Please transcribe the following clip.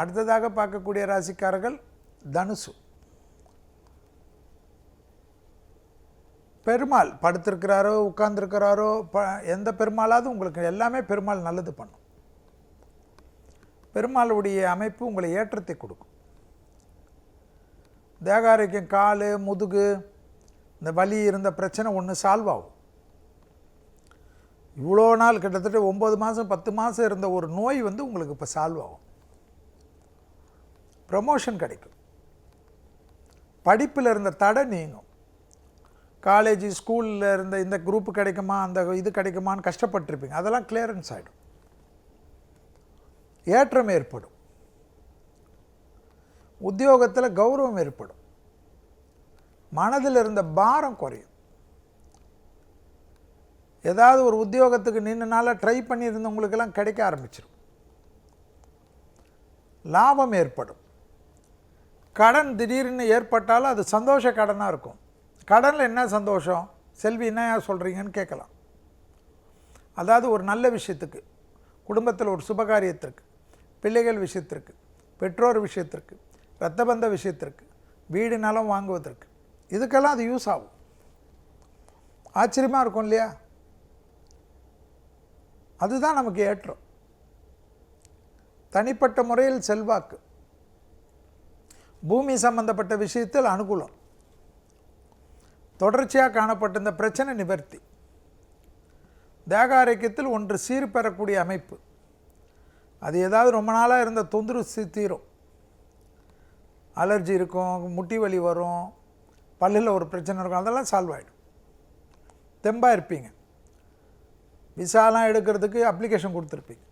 அடுத்ததாக பார்க்கக்கூடிய ராசிக்காரர்கள் தனுசு. பெருமாள் படுத்திருக்கிறாரோ உட்கார்ந்துருக்கிறாரோ ப எந்த பெருமாளாவது உங்களுக்கு எல்லாமே பெருமாள் நல்லது பண்ணும். பெருமாளுடைய அமைப்பு உங்களை ஏற்றத்தை கொடுக்கும். தேகாரிக்கம் கால் முதுகு இந்த வலி இருந்த பிரச்சனை ஒன்று சால்வ் ஆகும். இவ்வளோ நாள் கிட்டத்தட்ட ஒம்பது மாதம் பத்து மாதம் இருந்த ஒரு நோய் வந்து உங்களுக்கு இப்போ சால்வ் ஆகும். ப்ரமோஷன் கிடைக்கும். படிப்பில் இருந்த தடை நீங்கும். காலேஜ் ஸ்கூலில் இருந்த இந்த குரூப் கிடைக்குமா அந்த இது கிடைக்குமான்னு கஷ்டப்பட்டுருப்பீங்க. அதெல்லாம் கிளியரன்ஸ் ஆகிடும் ஏற்றம் ஏற்படும். உத்தியோகத்தில் கௌரவம் ஏற்படும். மனதில் இருந்த பாரம் குறையும். ஏதாவது ஒரு உத்தியோகத்துக்கு நின்று நாளாக ட்ரை பண்ணியிருந்தவங்களுக்கெல்லாம் கிடைக்க ஆரம்பிச்சிடும் லாபம் ஏற்படும். கடன் திடீர்னு ஏற்பட்டாலும் அது சந்தோஷ கடனாக இருக்கும். கடனில் என்ன சந்தோஷம்? செல்வி என்ன சொல்கிறீங்கன்னு கேட்கலாம். அதாவது ஒரு நல்ல விஷயத்துக்கு குடும்பத்தில் ஒரு சுபகாரியத்திற்கு பிள்ளைகள் விஷயத்திற்கு பெற்றோர் விஷயத்திற்கு இரத்தபந்த விஷயத்திற்கு வீடு நலம் வாங்குவதற்கு இதுக்கெல்லாம் அது யூஸ் ஆகும். ஆச்சரியமாக இருக்கும் இல்லையா? அதுதான் நமக்கு ஏற்றம். தனிப்பட்ட முறையில் செல்வாக்கு. பூமி சம்பந்தப்பட்ட விஷயத்தில் அனுகூலம். தொடர்ச்சியாக காணப்பட்ட இந்த பிரச்சனை நிவர்த்தி. தேக ஆரோக்கியத்தில் ஒன்று சீர் பெறக்கூடிய அமைப்பு. அது ஏதாவது ரொம்ப நாளாக இருந்த தொந்தரவு தீரும். அலர்ஜி இருக்கும் முட்டி வலி வரும் பல்லில் ஒரு பிரச்சனை இருக்கும் அதெல்லாம் சால்வ் ஆகிடும் தெம்பாக இருப்பீங்க. விசாலாம் எடுக்கிறதுக்கு அப்ளிகேஷன் கொடுத்துருப்பீங்க.